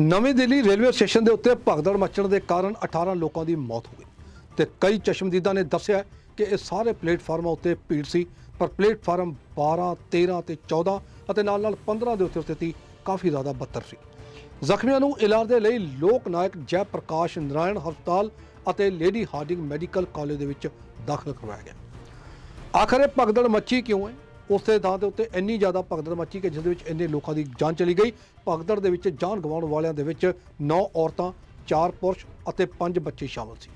ਨਵੀਂ Delhi railway station ਦੇ ਉੱਤੇ ਭਗਦੜ ਮੱਚਣ ਦੇ ਕਾਰਨ 18 ਲੋਕਾਂ ਦੀ ਮੌਤ ਹੋ ਗਈ। ਤੇ ਕਈ ਚਸ਼ਮਦੀਦਾਂ ਨੇ ਦੱਸਿਆ ਕਿ ਇਹ ਸਾਰੇ ਪਲੇਟਫਾਰਮਾਂ ਉੱਤੇ ਭੀੜ ਸੀ, ਪਰ ਪਲੇਟਫਾਰਮ 12 13 ਤੇ 14 ਅਤੇ ਨਾਲ ਨਾਲ 15 ਦੇ ਉੱਤੇ ਸਥਿਤੀ ਕਾਫੀ ਜ਼ਿਆਦਾ ਬੱਤਰ ਸੀ। ਜ਼ਖਮੀਆਂ ਨੂੰ ਇਲਾਜ ਦੇ ਲਈ ਲੋਕ ਨਾਇਕ ਜੈ ਪ੍ਰਕਾਸ਼ ਨਰਾਇਣ ਹਸਪਤਾਲ ਅਤੇ ਲੇਡੀ ਹਾਰਡਿੰਗ ਮੈਡੀਕਲ ਕਾਲਜ ਦੇ ਵਿੱਚ ਦਾਖਲ ਕਰਵਾਇਆ ਗਿਆ। ਆਖਰ ਇਹ ਭਗਦੜ ਮੱਚੀ ਕਿਉਂ ਹੈ? ਉਸੇ ਥਾਂ ਦੇ ਉੱਤੇ ਇੰਨੀ ਜ਼ਿਆਦਾ ਭਗਦੜ ਮੱਚੀ ਕਿ ਜਿਸ ਦੇ ਵਿੱਚ ਇੰਨੇ ਲੋਕਾਂ ਦੀ ਜਾਨ ਚਲੀ ਗਈ। ਭਗਦੜ ਦੇ ਵਿੱਚ ਜਾਨ ਗਵਾਉਣ ਵਾਲਿਆਂ ਦੇ ਵਿੱਚ 9 ਔਰਤਾਂ 4 ਪੁਰਸ਼ ਅਤੇ 5 ਬੱਚੇ ਸ਼ਾਮਲ ਸੀ।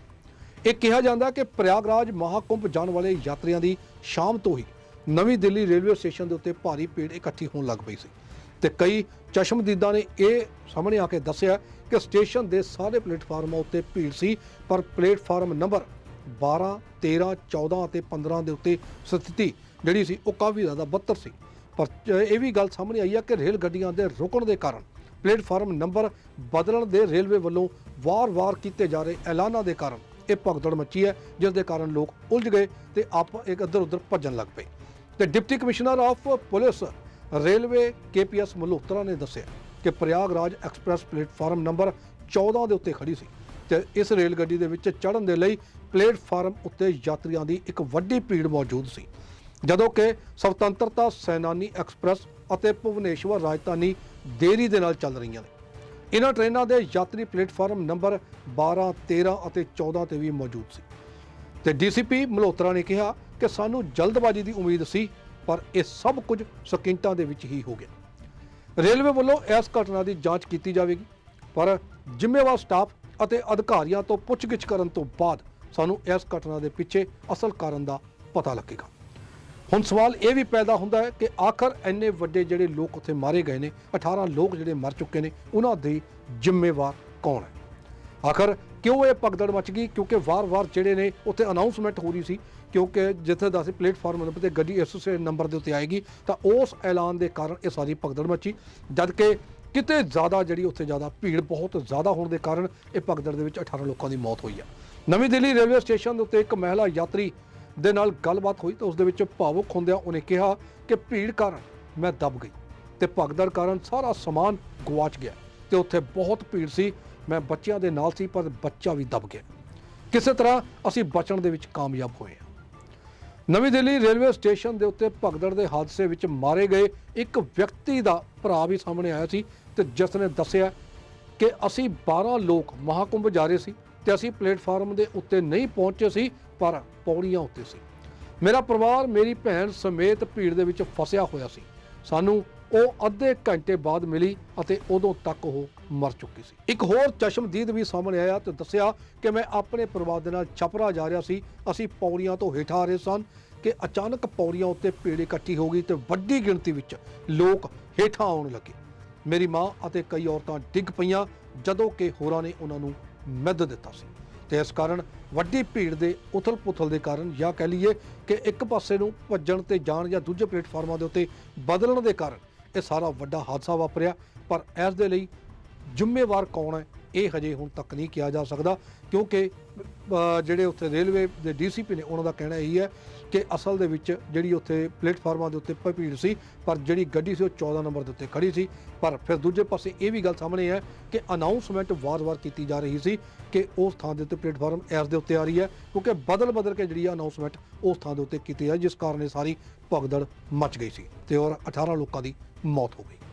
ਇਹ ਕਿਹਾ ਜਾਂਦਾ ਕਿ ਪ੍ਰਯਾਗਰਾਜ ਮਹਾਕੁੰਭ ਜਾਣ ਵਾਲੇ ਯਾਤਰੀਆਂ ਦੀ ਸ਼ਾਮ ਤੋਂ ਹੀ ਨਵੀਂ ਦਿੱਲੀ ਰੇਲਵੇ ਸਟੇਸ਼ਨ ਦੇ ਉੱਤੇ ਭਾਰੀ ਭੀੜ ਇਕੱਠੀ ਹੋਣ ਲੱਗ ਪਈ ਸੀ। ਤੇ ਕਈ ਚਸ਼ਮਦੀਦਾਂ ਨੇ ਇਹ ਸਾਹਮਣੇ ਆ ਕੇ ਦੱਸਿਆ ਕਿ ਸਟੇਸ਼ਨ ਦੇ ਸਾਰੇ ਪਲੇਟਫਾਰਮਾਂ ਉੱਤੇ ਭੀੜ ਸੀ, ਪਰ ਪਲੇਟਫਾਰਮ ਨੰਬਰ 12 13 14 ਅਤੇ 15 ਦੇ ਉੱਤੇ ਸਥਿਤੀ ਜਿਹੜੀ ਸੀ, ਉਹ ਕਾਫੀ ਜ਼ਿਆਦਾ ਬੱਤਰ ਸੀ। ਪਰ ਇਹ ਵੀ ਗੱਲ ਸਾਹਮਣੇ ਆਈ ਹੈ ਕਿ ਰੇਲ ਗੱਡੀਆਂ ਦੇ ਰੁਕਣ ਦੇ ਕਾਰਨ ਪਲੇਟਫਾਰਮ ਨੰਬਰ ਬਦਲਣ ਦੇ ਰੇਲਵੇ ਵੱਲੋਂ ਵਾਰ-ਵਾਰ ਕੀਤੇ ਜਾ ਰਹੇ ਐਲਾਨਾਂ ਦੇ ਕਾਰਨ ਇਹ ਭਗਦੜ ਮੱਚੀ ਹੈ ਜਿਸ ਦੇ ਕਾਰਨ ਲੋਕ ਉਲਝ ਗਏ ਤੇ ਆਪ ਇੱਕ ਇੱਧਰ ਉੱਧਰ ਭੱਜਣ ਲੱਗ ਪਏ। ਤੇ deputy commissioner of police railway KPS Malhotra ਨੇ ਦੱਸਿਆ ਕਿ ਪ੍ਰਯਾਗਰਾਜ ਐਕਸਪ੍ਰੈਸ ਪਲੇਟਫਾਰਮ ਨੰਬਰ 14 ਦੇ ਉੱਤੇ ਖੜੀ ਸੀ ਤੇ ਇਸ ਰੇਲ ਗੱਡੀ ਦੇ ਵਿੱਚ ਚੜ੍ਹਨ ਦੇ ਲਈ ਪਲੇਟਫਾਰਮ ਉੱਤੇ ਯਾਤਰੀਆਂ ਦੀ ਇੱਕ ਵੱਡੀ ਭੀੜ ਮੌਜੂਦ ਸੀ। ਜਦੋਂ ਕਿ ਸੁਤੰਤਰਤਾ ਸੈਨਾਨੀ ਐਕਸਪ੍ਰੈਸ ਅਤੇ ਭੁਵਨੇਸ਼ਵਰ ਰਾਜਧਾਨੀ ਦੇਰੀ ਦੇ ਨਾਲ ਚੱਲ ਰਹੀਆਂ ਨੇ। ਇਹਨਾਂ ਟ੍ਰੇਨਾਂ ਦੇ ਯਾਤਰੀ ਪਲੇਟਫਾਰਮ ਨੰਬਰ 12 13 ਅਤੇ 14 ਤੇ ਵੀ ਮੌਜੂਦ ਸੀ। ਤੇ ਡੀਸੀਪੀ ਮਲਹੋਤਰਾ ਨੇ ਕਿਹਾ ਕਿ ਸਾਨੂੰ ਜਲਦਬਾਜ਼ੀ ਦੀ ਉਮੀਦ ਸੀ, ਪਰ ਇਹ ਸਭ ਕੁਝ ਸਕਿੰਟਾਂ ਦੇ ਵਿੱਚ ਹੀ ਹੋ ਗਿਆ। ਰੇਲਵੇ ਵੱਲੋਂ ਇਸ ਘਟਨਾ ਦੀ ਜਾਂਚ ਕੀਤੀ ਜਾਵੇਗੀ, ਪਰ ਜ਼ਿੰਮੇਵਾਰ ਸਟਾਫ ਅਤੇ ਅਧਿਕਾਰੀਆਂ ਤੋਂ ਪੁੱਛਗਿੱਛ ਕਰਨ ਤੋਂ ਬਾਅਦ ਸਾਨੂੰ ਇਸ ਘਟਨਾ ਦੇ ਪਿੱਛੇ ਅਸਲ ਕਾਰਨ ਦਾ ਪਤਾ ਲੱਗੇਗਾ। ਹੁਣ ਸਵਾਲ ਇਹ ਵੀ ਪੈਦਾ ਹੁੰਦਾ ਹੈ ਕਿ ਆਖਰ ਇੰਨੇ ਵੱਡੇ ਜਿਹੜੇ ਲੋਕ ਉੱਥੇ ਮਾਰੇ ਗਏ ਨੇ 18 ਲੋਕ ਜਿਹੜੇ ਮਰ ਚੁੱਕੇ ਨੇ, ਉਹਨਾਂ ਦੇ ਜ਼ਿੰਮੇਵਾਰ ਕੌਣ ਹੈ? ਆਖਰ ਕਿਉਂ ਇਹ ਪਗਦੜ ਮਚ ਗਈ? ਕਿਉਂਕਿ ਵਾਰ-ਵਾਰ ਜਿਹੜੇ ਨੇ ਉੱਥੇ ਅਨਾਉਂਸਮੈਂਟ ਹੋ ਰਹੀ ਸੀ, ਕਿਉਂਕਿ ਜਿੱਥੇ ਦਾ ਸੀ ਪਲੇਟਫਾਰਮ ਨੰਬਰ ਤੇ ਗੱਡੀ ਐਸੋਸੀਏਟ ਨੰਬਰ ਦੇ ਉੱਤੇ ਆਏਗੀ, ਤਾਂ ਉਸ ਐਲਾਨ ਦੇ ਕਾਰਨ ਇਹ ਸਾਰੀ ਪਗਦੜ ਮਚੀ। ਜਦ ਕਿ ਕਿਤੇ ਜ਼ਿਆਦਾ ਜਿਹੜੀ ਉੱਥੇ ਜ਼ਿਆਦਾ ਭੀੜ ਬਹੁਤ ਜ਼ਿਆਦਾ ਹੋਣ ਦੇ ਕਾਰਨ ਇਹ ਪਗਦੜ ਦੇ ਵਿੱਚ 18 ਲੋਕਾਂ ਦੀ ਮੌਤ ਹੋਈ ਆ। ਨਵੀਂ ਦਿੱਲੀ ਰੇਲਵੇ ਸਟੇਸ਼ਨ ਦੇ ਉੱਤੇ ਇੱਕ ਮਹਿਲਾ ਯਾਤਰੀ ਦੇ ਨਾਲ ਗੱਲਬਾਤ ਹੋਈ ਤਾਂ ਉਸ ਦੇ ਵਿੱਚ ਭਾਵੁਕ ਹੁੰਦਿਆਂ ਉਹਨੇ ਕਿਹਾ ਕਿ ਭੀੜ ਕਾਰਨ ਮੈਂ ਦਬ ਗਈ ਤੇ ਭਗਦੜ ਕਾਰਨ ਸਾਰਾ ਸਮਾਨ ਗਵਾਚ ਗਿਆ ਤੇ ਉੱਥੇ ਬਹੁਤ ਭੀੜ ਸੀ, ਮੈਂ ਬੱਚਿਆਂ ਦੇ ਨਾਲ ਸੀ ਪਰ ਬੱਚਾ ਵੀ ਦਬ ਗਿਆ। ਕਿਸੇ ਤਰ੍ਹਾਂ ਅਸੀਂ ਬਚਣ ਦੇ ਵਿੱਚ ਕਾਮਯਾਬ ਹੋਏ ਹਾਂ। ਨਵੀਂ ਦਿੱਲੀ ਰੇਲਵੇ ਸਟੇਸ਼ਨ ਦੇ ਉੱਤੇ ਭਗਦੜ ਦੇ ਹਾਦਸੇ ਵਿੱਚ ਮਾਰੇ ਗਏ ਇੱਕ ਵਿਅਕਤੀ ਦਾ ਭਰਾ ਵੀ ਸਾਹਮਣੇ ਆਇਆ ਸੀ ਤੇ ਜਿਸ ਨੇ ਦੱਸਿਆ ਕਿ ਅਸੀਂ 12 ਲੋਕ ਮਹਾਕੁੰਭ ਜਾ ਰਹੇ ਸੀ। ਤੇ ਅਸੀਂ ਪਲੇਟਫਾਰਮ ਦੇ ਉੱਤੇ ਨਹੀਂ ਪਹੁੰਚੇ ਸੀ, ਪਰ ਪੌੜੀਆਂ ਉੱਤੇ ਸੀ। ਮੇਰਾ ਪਰਿਵਾਰ, ਮੇਰੀ ਭੈਣ ਸਮੇਤ ਭੀੜ ਦੇ ਵਿੱਚ ਫਸਿਆ ਹੋਇਆ ਸੀ। ਸਾਨੂੰ ਉਹ ਅੱਧੇ ਘੰਟੇ ਬਾਅਦ ਮਿਲੀ ਅਤੇ ਉਦੋਂ ਤੱਕ ਉਹ ਮਰ ਚੁੱਕੀ ਸੀ। ਇੱਕ ਹੋਰ ਚਸ਼ਮਦੀਦ ਵੀ ਸਾਹਮਣੇ ਆਇਆ ਤੇ ਦੱਸਿਆ ਕਿ ਮੈਂ ਆਪਣੇ ਪਰਿਵਾਰ ਦੇ ਨਾਲ ਛਪਰਾ ਜਾ ਰਿਹਾ ਸੀ। ਅਸੀਂ ਪੌੜੀਆਂ ਤੋਂ ਹੇਠਾਂ ਆ ਰਹੇ ਸਨ ਕਿ ਅਚਾਨਕ ਪੌੜੀਆਂ ਉੱਤੇ ਭੀੜ ਇਕੱਠੀ ਹੋ ਗਈ ਤੇ ਵੱਡੀ ਗਿਣਤੀ ਵਿੱਚ ਲੋਕ ਹੇਠਾਂ ਆਉਣ ਲੱਗੇ। ਮੇਰੀ ਮਾਂ ਅਤੇ ਕਈ ਔਰਤਾਂ ਡਿੱਗ ਪਈਆਂ ਜਦੋਂ ਕਿ ਹੋਰਾਂ ਨੇ ਉਹਨਾਂ ਨੂੰ ਮਿੱਧ ਦਿੱਤਾ ਸੀ ਤੇ ਇਸ ਕਾਰਨ ਵੱਡੀ ਭੀੜ ਦੇ ਉਥਲ-ਪੁਥਲ ਦੇ ਕਾਰਨ ਜਾਂ ਕਹਿ ਲਈਏ ਕਿ ਇੱਕ ਪਾਸੇ ਨੂੰ ਭੱਜਣ ਤੇ ਜਾਣ ਜਾਂ ਦੂਜੇ ਪਲੇਟਫਾਰਮਾਂ ਦੇ ਉੱਤੇ ਬਦਲਣ ਦੇ ਕਾਰਨ ਇਹ ਸਾਰਾ ਵੱਡਾ ਹਾਦਸਾ ਵਾਪਰਿਆ, ਪਰ ਇਸ ਦੇ ਲਈ ਜ਼ਿੰਮੇਵਾਰ ਕੌਣ ਹੈ? ਇਹ ਹਜੇ ਹੁਣ ਤੱਕ ਨਹੀਂ ਕਿਹਾ ਜਾ ਸਕਦਾ, ਕਿਉਂਕਿ ਜਿਹੜੇ ਉੱਥੇ ਰੇਲਵੇ ਦੇ ਡੀਸੀਪੀ ਨੇ, ਉਹਨਾਂ ਦਾ ਕਹਿਣਾ ਇਹੀ ਹੈ ਕਿ ਅਸਲ ਦੇ ਵਿੱਚ ਜਿਹੜੀ ਉੱਥੇ ਪਲੇਟਫਾਰਮਾਂ ਦੇ ਉੱਤੇ ਭੀੜ ਸੀ, ਪਰ ਜਿਹੜੀ ਗੱਡੀ ਸੀ ਉਹ 14 ਨੰਬਰ ਦੇ ਉੱਤੇ ਖੜੀ ਸੀ। ਪਰ ਫਿਰ ਦੂਜੇ ਪਾਸੇ ਇਹ ਵੀ ਗੱਲ ਸਾਹਮਣੇ ਹੈ ਕਿ ਅਨਾਉਂਸਮੈਂਟ ਵਾਰ-ਵਾਰ ਕੀਤੀ ਜਾ ਰਹੀ ਸੀ ਕਿ ਉਸ ਥਾਂ ਦੇ ਉੱਤੇ ਪਲੇਟਫਾਰਮ ਐਸ ਦੇ ਉੱਤੇ ਆ ਰਹੀ ਹੈ, ਕਿਉਂਕਿ ਬਦਲ-ਬਦਲ ਕੇ ਜਿਹੜੀ ਅਨਾਉਂਸਮੈਂਟ ਉਸ ਥਾਂ ਦੇ ਉੱਤੇ ਕੀਤੀ ਹੈ, ਜਿਸ ਕਾਰਨ ਇਹ ਸਾਰੀ ਭਗਦੜ ਮਚ ਗਈ ਸੀ ਤੇ ਔਰ 18 ਲੋਕਾਂ ਦੀ ਮੌਤ ਹੋ ਗਈ।